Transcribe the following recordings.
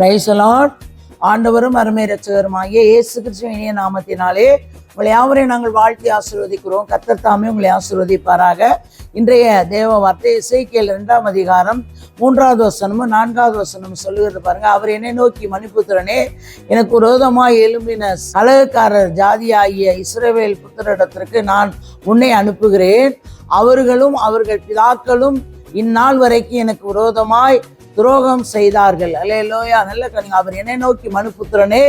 ரைசலான் ஆண்டவரும் அருமை ரச்சகருமாகிய இயேசு கிறிஸ்துவின் இனிய நாமத்தினாலே உங்களை யாவரையும் நாங்கள் வாழ்த்தி ஆசீர்வதிக்கிறோம். கர்த்தர் தாமே உங்களை ஆசீர்வதிப்பாராக. இன்றைய தேவ வார்த்தை இசைக்கியல் இரண்டாம் அதிகாரம் மூன்றாவது வசனமும் நான்காவது வசனமும் சொல்லுகிறது பாருங்க. அவர் என்னை நோக்கி மணிபுத்திரனே எனக்கு விரோதமாக எழும்பின கலகக்காரர் ஜாதியாகிய இஸ்ரவேல் புத்திரிடத்திற்கு நான் உன்னை அனுப்புகிறேன். அவர்களும் அவர்கள் பிதாக்களும் இந்நாள் வரைக்கும் எனக்கு விரோதமாய் துரோகம் செய்தார்கள். அல்லேலோயா நல்ல கணிங்க அவர் என்னை நோக்கி மனுபுத்திரனே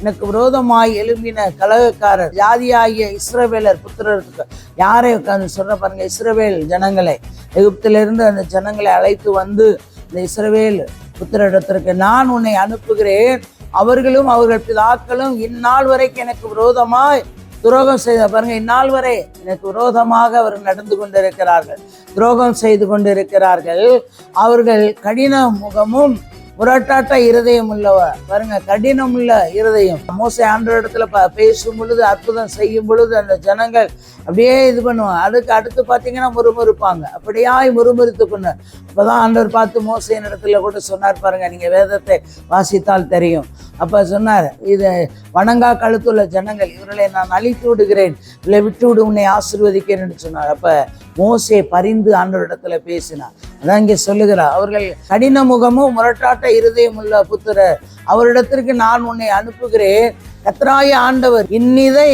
எனக்கு விரோதமாய் எழும்பின கலகக்காரர் ஜாதியாகிய இஸ்ரவேலர் புத்திரருக்கு. யாரை உட்கார்ந்து சொல்ற பாருங்க இஸ்ரவேல் ஜனங்களை. எகிப்திலிருந்து அந்த ஜனங்களை அழைத்து வந்து இந்த இஸ்ரவேல் புத்திரிடத்திற்கு நான் உன்னை அனுப்புகிறேன். அவர்களும் அவர்கள் பிதாக்களும் இந்நாள் வரைக்கும் எனக்கு விரோதமாய் துரோகம் செய்த பாருங்க இந்நாள் வரை எனக்கு விரோதமாக அவர்கள் நடந்து கொண்டிருக்கிறார்கள். துரோகம் செய்து கொண்டிருக்கிறார்கள். அவர்கள் கடின முகமும் முரட்டாட்ட இருதயம் உள்ளவ. பாருங்க கடினம் உள்ள இருதயம். மோசை ஆண்டு இடத்துல ப பேசும் பொழுது அற்புதம் செய்யும் பொழுது அந்த ஜனங்கள் அப்படியே இது பண்ணுவாங்க. அதுக்கு அடுத்து பார்த்தீங்கன்னா முறுமுறுப்பாங்க. அப்படியாய் முறுமுறுத்து கொண்டு. அப்போதான் ஆண்டவர் பார்த்து மோசையின் இடத்துல கூட சொன்னார் பாருங்க நீங்கள் வேதத்தை வாசித்தால் தெரியும். அப்போ சொன்னார் இது வணங்கா கழுத்துள்ள ஜனங்கள் இவர்களை நான் அழித்து விடுகிறேன். இல்லை விட்டு விடு உன்னை ஆசிர்வதிக்கிறேன்னு சொன்னார். அப்போ மோசே பரிந்து ஆண்டவரிடத்துல பேசினார். அதான் இங்கே சொல்லுகிறார் அவர்கள் கடின முகமும் முரட்டாட்ட இருதயம் உள்ள புத்திரர். அவரிடத்திற்கு நான் உன்னை அனுப்புகிறேன். கத்ராய ஆண்டவர் இன்னிதை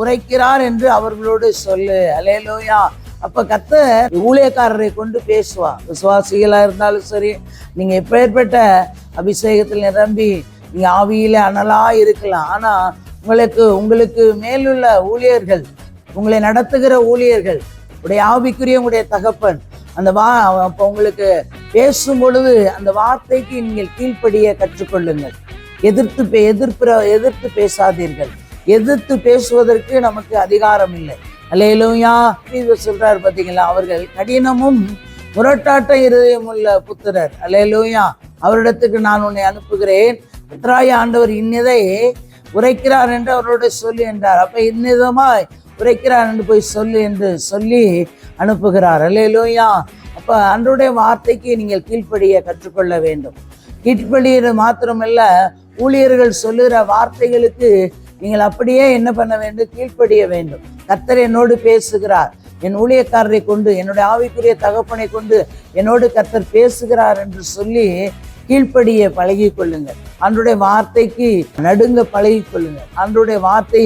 உரைக்கிறார் என்று அவர்களோடு சொல்லு. அலேலோயா அப்ப கத்த ஊழியக்காரரை கொண்டு பேசுவா விசுவாசிகளா இருந்தாலும் சரி நீங்க எப்பேற்பட்ட அபிஷேகத்தில் நிரம்பி நீங்க ஆவியில அனலா இருக்கலாம். ஆனா உங்களுக்கு உங்களுக்கு மேலுள்ள ஊழியர்கள் உங்களை நடத்துகிற ஊழியர்கள் உடைய ஆவிக்குரிய உடைய தகப்பன். அந்த வா அப்போ உங்களுக்கு பேசும் பொழுது அந்த வார்த்தைக்கு நீங்கள் கீழ்ப்படிய கற்றுக்கொள்ளுங்கள். எதிர்த்து பே எதிர்ப்புற எதிர்த்து பேசாதீர்கள். எதிர்த்து பேசுவதற்கு நமக்கு அதிகாரம் இல்லை. அல்லையிலூயா சொல்றாரு பார்த்தீங்களா அவர்கள் கடினமும் முரட்டாட்ட இருதயம் உள்ள புத்திரர். அல்லையிலூயா அவரிடத்துக்கு நான் உன்னை அனுப்புகிறேன். புத்திராய ஆண்டவர் இன்னதை உரைக்கிறார் என்று அவரோட சொல்லி என்றார். அப்ப இன்னிதமாய் உரைக்கிறார் என்று போய் சொல்லு என்று சொல்லி அனுப்புகிறார். அல்லையிலோயா அப்போ அன்றைய வார்த்தைக்கு நீங்கள் கீழ்ப்படிய கற்றுக்கொள்ள வேண்டும். கீழ்ப்படியது மாத்திரமல்ல ஊழியர்கள் சொல்லுகிற வார்த்தைகளுக்கு நீங்கள் அப்படியே என்ன பண்ண வேண்டும்? கீழ்ப்படிய வேண்டும். கர்த்தர் என்னோடு பேசுகிறார். என் ஊழியக்காரரை கொண்டு என்னுடைய ஆவிக்குரிய தகப்பனை கொண்டு என்னோடு கர்த்தர் பேசுகிறார் என்று சொல்லி கீழ்ப்படிய பழகி கொள்ளுங்கள் அன்றைய வார்த்தைக்கு நடுங்க பழகி கொள்ளுங்கள் அன்றைய வார்த்தை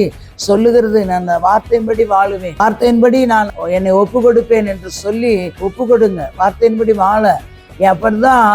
சொல்லுகிறது நான் அந்த வார்த்தையின்படி வாழுவேன். வார்த்தையின்படி நான் என்னை ஒப்பு கொடுப்பேன் என்று சொல்லி ஒப்பு கொடுங்க வார்த்தையின்படி வாழ. அப்படிதான்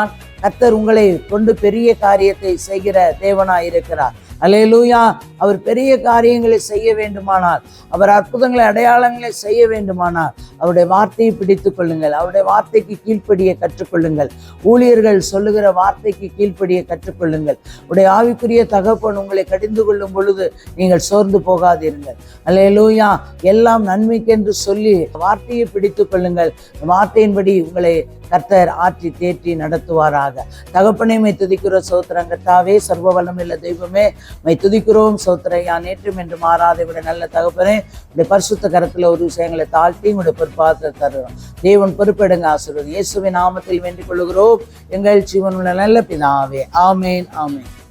கத்தர் உங்களை கொண்டு பெரிய காரியத்தை செய்கிற தேவனாய் இருக்கிறார் அலையலூயா அவர் பெரிய காரியங்களை செய்ய வேண்டுமானால் அவர் அற்புதங்களை அடையாளங்களை செய்ய வேண்டுமானால் அவருடைய வார்த்தையை பிடித்து கொள்ளுங்கள். அவருடைய வார்த்தைக்கு கீழ்ப்படிய கற்றுக்கொள்ளுங்கள். ஊழியர்கள் சொல்லுகிற வார்த்தைக்கு கீழ்ப்படிய கற்றுக்கொள்ளுங்கள். உடைய ஆவிக்குரிய தகப்பன் உங்களை கடிந்து கொள்ளும் பொழுது நீங்கள் சோர்ந்து போகாதீர்கள். அலையலூயா எல்லாம் நன்மைக்கென்று சொல்லி வார்த்தையை பிடித்து கொள்ளுங்கள். வார்த்தையின்படி உங்களை கர்த்தர் ஆற்றி தேற்றி நடத்துவாராக. தகப்பனைமை துதிக்கிற சோத்திரங்கத்தாவே சர்வ வல்லமில்ல தெய்வமே மை துதிக்கிறோம் சோத்திரையா நேற்றும் என்று மாறாத விட நல்ல தகப்பனே உடைய பரிசுத்த கரத்தில் ஒரு விஷயங்களை தாழ்த்தி உங்களுடைய பொறுப்பாக தருகிறோம் தேவன் பொறுப்பெடுங்க ஆசிரியர் இயேசுவின் நாமத்தில் வேண்டிக் கொள்கிறோம் எங்கள் ஜீவனுள்ள நல்ல பிதாவே. ஆமேன் ஆமேன்.